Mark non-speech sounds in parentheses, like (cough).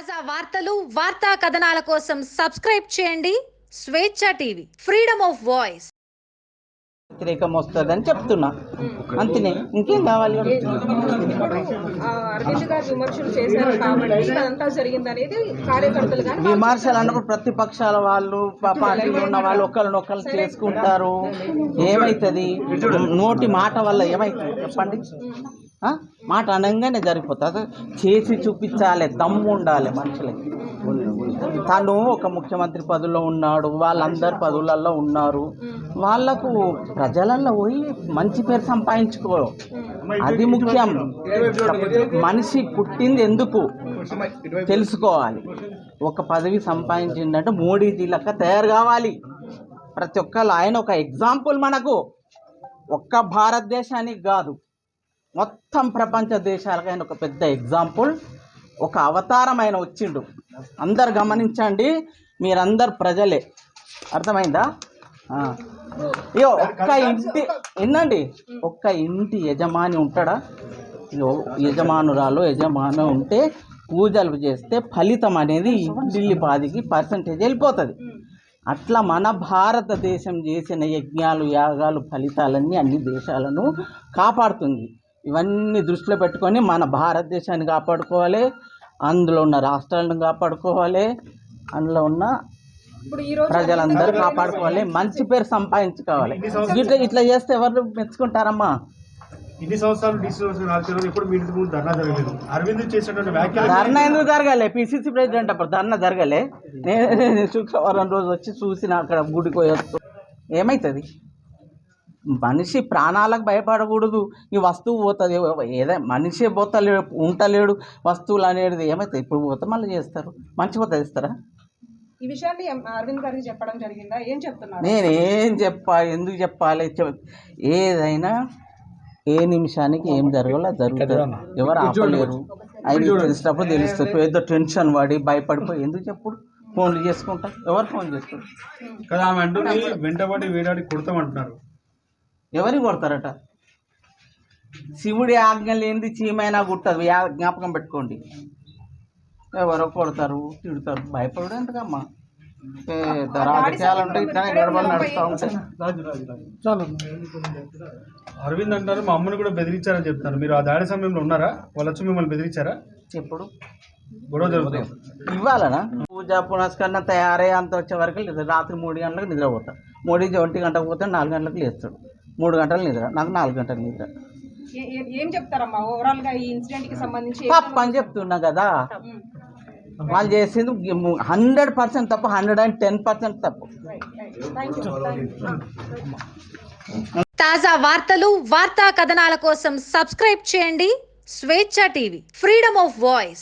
తాజా వార్తలు వార్తా కథనాల కోసం సబ్స్క్రైబ్ చేయండి. స్వేచ్ఛ టీవీ ఫ్రీడమ్ ఆఫ్ వాయిస్. వ్యతిరేకం వస్తుందని చెప్తున్నా. అంతనే ఇంకేం కావాలి? విమర్శలు అన్నప్పుడు ప్రతిపక్షాల వాళ్ళు పార్టీలో ఉన్న వాళ్ళు ఒకరినొకరు చేసుకుంటారు. ఏమవుతుంది నోటి మాట వల్ల ఏమవుతుంది చెప్పండి? మాట అనగానే జరిగిపోతుంది. చేసి చూపించాలి దమ్ము ఉండాలి మనుషులకి. తను ఒక ముఖ్యమంత్రి పదవిలో ఉన్నాడు వాళ్ళందరు పదవులలో ఉన్నారు. వాళ్ళకు ప్రజలలో పోయి మంచి పేరు సంపాదించుకో. అది ముఖ్యం. మనిషి పుట్టింది ఎందుకు? తెలుసుకోవాలి. ఒక పదవి సంపాదించిందంటే మోడీజీ లెక్క తయారు కావాలి. ప్రతి ఒక్కళ్ళు. ఆయన ఒక ఎగ్జాంపుల్ మనకు. ఒక్క భారతదేశానికి కాదు. మొత్తం ప్రపంచ దేశాలకు ఆయన ఒక పెద్ద ఎగ్జాంపుల్ ఒక అవతారం ఆయన వచ్చిండు. అందరు గమనించండి మీరందరు ప్రజలే. అర్థమైందా. ఇగో ఒక్క ఇంటి వినండి ఒక్క ఇంటి యజమాని ఉంటాడా? యజమానురాలు యజమాను ఉంటే పూజలు చేస్తే ఫలితం అనేది ఇంటిల్లి పాదికి పర్సంటేజ్ వెళ్ళిపోతుంది. అట్లా మన భారతదేశం చేసిన యజ్ఞాలు యాగాలు ఫలితాలన్నీ అన్ని దేశాలను కాపాడుతుంది. ఇవన్నీ దృష్టిలో పెట్టుకొని మన భారతదేశాన్ని కాపాడుకోవాలి అందులో ఉన్న రాష్ట్రాలను కాపాడుకోవాలి అందులో ఉన్న ఇప్పుడు ఈ రోజు ప్రజలందరూ కాపాడుకోవాలి మంచి పేరు సంపాదించుకోవాలి. ఇట్లా ఇట్లా చేస్తే ఎవరు మెచ్చుకుంటారమ్మా? ఇన్ని సంవత్సరాలు డిసిషన్ రాజ్యాంగం ఎప్పుడు మీ ఇంటి ముందు ధర్నా జరగలేదు. అరవింద్ చేసినటువంటి వ్యాఖ్యలు ధర్నా ఎందుకు జరగాలి? పిసిసి ప్రెసిడెంట్ అప్పుడు ధర్నా జరగలే. నేను (laughs) శుక్రవారం రోజు వచ్చి చూసిన అక్కడ గుడికి పోయొచ్చు ఏమవుతుంది మనిషి ప్రాణాలకు భయపడకూడదు. ఈ వస్తువు పోతుంది. ఏదో మనిషి పోతలేడు ఉంటలేడు. వస్తువులు అనేది ఏమవుతుంది ఇప్పుడు పోతే మళ్ళీ చేస్తారు. మంచి పోతే ఇస్తారా ఈ విషయాన్ని అరవింద్ గారికి చెప్పడం జరిగిందా? ఏం చెప్తున్నారు? నేనేం చెప్పాలి ఎందుకు చెప్పాలి? చెప్- ఏదైనా ఏ నిమిషానికి ఏం జరగాలో జరుగుతుంది. ఎవరు ఆపలేరు. అవి తెలిసినప్పుడు తెలుస్తుంది. ఏదో టెన్షన్ పడి భయపడిపోయి ఎందుకు చెప్పుడు? ఫోన్లు చేసుకుంటా. ఎవరు ఫోన్ చేస్తారు? కదా ఆమె వెంటబడి వేడాడి కొడతామంటున్నారు. ఎవరికి కొడతారట? శివుడి ఆజ్ఞ లేనిది చీమైనా గుట్టదు. యా- జ్ఞాపకం పెట్టుకోండి. ఎవరో కొడతారు తిడతారు. భయపడు ఎందుకమ్మా? పెద్ద రాజకీయాలు ఉంటాయి ఇట్లానే గడబడి నడుస్తూ ఉంటాయి. అరవింద్ అంటారు మా అమ్మని కూడా బెదిరించారని చెప్తారు మీరు ఆ దాడి సమయంలో ఉన్నారా? వాళ్ళు వచ్చి మిమ్మల్ని బెదిరించారా? ఎప్పుడు గొడవ జరుగుతుంది. ఇవ్వాలనా? పూజ పునస్కరణ తయారయ్యే అంత వచ్చే వరకు లేదు. రాత్రి మూడు గంటలకు నిద్రపోతాడు మూడు ఒంటి గంటకు పోతే నాలుగు గంటలకు లేస్తాడు. మూడు గంటలు నిద్ర నాకు నాలుగు గంటలు నిద్ర. ఏ- చెప్తారమ్మా? ఓవరాల్గా ఈ ఇన్సిడెంట్కి సంబంధించి తప్పు అని చెప్తున్నా కదా. వాళ్ళు చేసింది హండ్రెడ్ పర్సెంట్ తప్పు హండ్రెడ్ అండ్ టెన్ పర్సెంట్ తప్పు. తాజా వార్తలు వార్తా కథనాల కోసం సబ్స్క్రైబ్ చేయండి స్వేచ్ఛ టీవీ ఫ్రీడమ్ ఆఫ్ వాయిస్